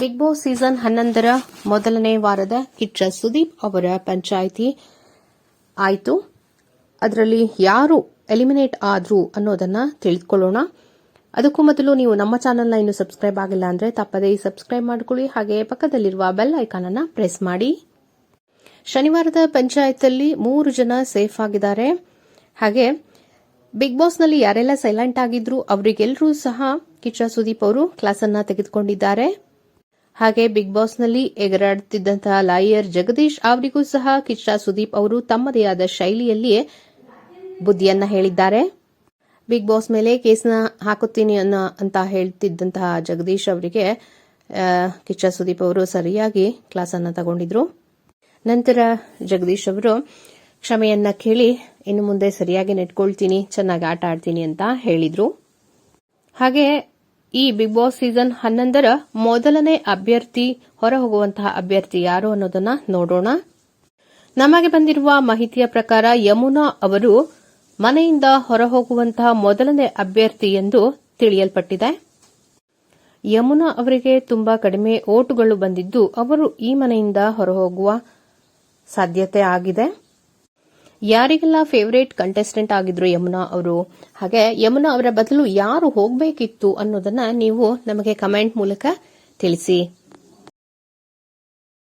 Big boss season ಹನ್ನೊಂದರ ಮೊದಲನೇ ವಾರದ ಕಿಚ್ಚ ಸುದೀಪ್ ಅವರ ಪಂಚಾಯಿತಿ ಆಯಿತು. ಅದರಲ್ಲಿ ಯಾರು ಎಲಿಮಿನೇಟ್ ಆದ್ರು ಅನ್ನೋದನ್ನ ತಿಳಿದುಕೊಳ್ಳೋಣ ಅದಕ್ಕೂ ಮೊದಲು ನೀವು ನಮ್ಮ ಚಾನೆಲ್ನ ಇನ್ನು ಸಬ್ಸ್ಕ್ರೈಬ್ ಆಗಿಲ್ಲ ಅಂದರೆ ತಪ್ಪದೇ ಸಬ್ಸ್ಕ್ರೈಬ್ ಮಾಡಿಕೊಳ್ಳಿ. ಹಾಗೆ ಪಕ್ಕದಲ್ಲಿರುವ ಬೆಲ್ ಐಕಾನ್ ಅನ್ನು ಪ್ರೆಸ್ ಮಾಡಿ. ಶನಿವಾರದ ಪಂಚಾಯತಲ್ಲಿ ಮೂರು ಜನ ಸೇಫ್ ಆಗಿದ್ದಾರೆ. ಹಾಗೆ ಬಿಗ್ ಬಾಸ್ನಲ್ಲಿ ಯಾರೆಲ್ಲ ಸೈಲೆಂಟ್ ಆಗಿದ್ರು ಅವರಿಗೆಲ್ಲರೂ ಸಹ ಕಿಚ್ಚ ಸುದೀಪ್ ಅವರು ಕ್ಲಾಸ್ ಅನ್ನ ತೆಗೆದುಕೊಂಡಿದ್ದಾರೆ. ಹಾಗೆ ಬಿಗ್ ಬಾಸ್ನಲ್ಲಿ ಎಗರಾಡುತ್ತಿದ್ದಂತಹ ಲಾಯರ್ ಜಗದೀಶ್ ಅವರಿಗೂ ಸಹ ಕಿಚ್ಚಾ ಸುದೀಪ್ ಅವರು ತಮ್ಮದೇ ಆದ ಶೈಲಿಯಲ್ಲಿಯೇ ಬುದ್ಧಿಯನ್ನ ಹೇಳಿದ್ದಾರೆ. ಬಿಗ್ ಬಾಸ್ ಮೇಲೆ ಕೇಸ್ನ ಹಾಕುತ್ತೀನಿ ಅನ್ನೋ ಅಂತ ಹೇಳ್ತಿದ್ದಂತಹ ಜಗದೀಶ್ ಅವರಿಗೆ ಕಿಚ್ಚ ಸುದೀಪ್ ಅವರು ಸರಿಯಾಗಿ ಕ್ಲಾಸ್ ಅನ್ನ ತಗೊಂಡಿದ್ರು. ನಂತರ ಜಗದೀಶ್ ಅವರು, ಕ್ಷಮೆಯನ್ನ ಕೇಳಿ, ಇನ್ನು ಮುಂದೆ ಸರಿಯಾಗಿ ನೆಟ್ಕೊಳ್ತೀನಿ ಚೆನ್ನಾಗಿ ಆಟ ಆಡ್ತೀನಿ ಅಂತ ಹೇಳಿದ್ರು. ಹಾಗೆ ಈ ಬಿಗ್ ಬಾಸ್ ಸೀಸನ್ ಹನ್ನೊಂದರ ಮೊದಲನೇ ಅಭ್ಯರ್ಥಿ ಹೊರ ಹೋಗುವಂತಹ ಅಭ್ಯರ್ಥಿ ಯಾರು ಅನ್ನೋದನ್ನ ನೋಡೋಣ. ನಮಗೆ ಬಂದಿರುವ ಮಾಹಿತಿಯ ಪ್ರಕಾರ ಯಮುನಾ ಅವರು ಮನೆಯಿಂದ ಹೊರಹೋಗುವಂತಹ ಮೊದಲನೇ ಅಭ್ಯರ್ಥಿ ಎಂದು ತಿಳಿಯಲ್ಪಟ್ಟಿದೆ. ಯಮುನಾ ಅವರಿಗೆ ತುಂಬಾ ಕಡಿಮೆ ಓಟುಗಳು ಬಂದಿದ್ದು ಅವರು ಈ ಮನೆಯಿಂದ ಹೊರಹೋಗುವ ಸಾಧ್ಯತೆ ಆಗಿದೆ. ಯಾರಿಗೆಲ್ಲ ಫೇವರೇಟ್ ಕಂಟೆಸ್ಟೆಂಟ್ ಆಗಿದ್ರು ಯಮುನಾ ಅವರು? ಹಾಗೆ ಯಮುನಾ ಅವರ ಬದಲು ಯಾರು ಹೋಗಬೇಕಿತ್ತು ಅನ್ನೋದನ್ನ ನೀವು ನಮಗೆ ಕಮೆಂಟ್ ಮೂಲಕ ತಿಳಿಸಿ.